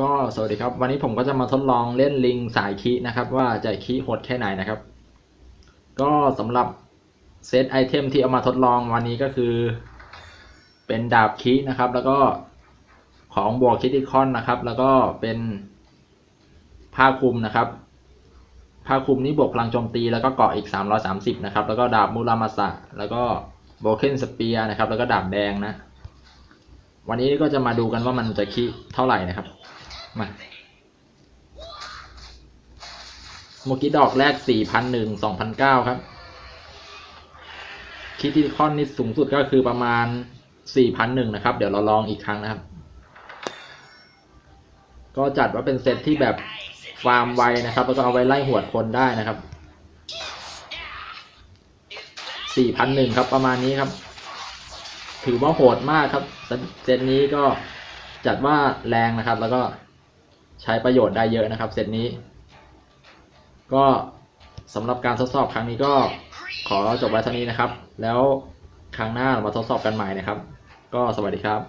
ก็สวัสดีครับ วันนี้ผมก็จะมาทดลองเล่นลิงสายคีนะครับ ว่าจะคีโหดแค่ไหนนะครับ ก็สำหรับเซตไอเทมที่เอามาทดลองวันนี้ก็คือ เป็นดาบคีนะครับ แล้วก็ของบวกคิติคอนนะครับ แล้วก็เป็นผ้าคลุมนะครับผ้าคลุมนี้บวกพลังโจมตีแล้วก็เกาะอีก 330 นะครับ แล้วก็ดาบมูรามาสะแล้วก็โบเคนสเปียนะครับ แล้วก็ดาบแดงนะ วันนี้ก็จะมาดูกันว่ามันจะคีเท่าไหร่นะครับ มาเมื่อกี้ดอกแรกสี่พันหนึ่งสองพันเก้าครับ คิดที่คอนนี่สูงสุดก็คือประมาณสี่พันหนึ่งนะครับ เดี๋ยวเราลองอีกครั้งนะครับ ก็จัดว่าเป็นเซตที่แบบฟาร์มไวนะครับ แล้วก็เอาไว้ไล่หวดคนได้นะครับสี่พันหนึ่งครับประมาณนี้ครับ ถือว่าโหดมากครับเซตนี้ก็จัดว่าแรงนะครับแล้วก็ ใช้ประโยชน์ได้เยอะนะครับเซตนี้ ก็สำหรับการทดสอบครั้งนี้ก็ขอจบไว้เท่านี้นะครับ แล้วครั้งหน้าเรามาทดสอบกันใหม่นะครับ ก็สวัสดีครับ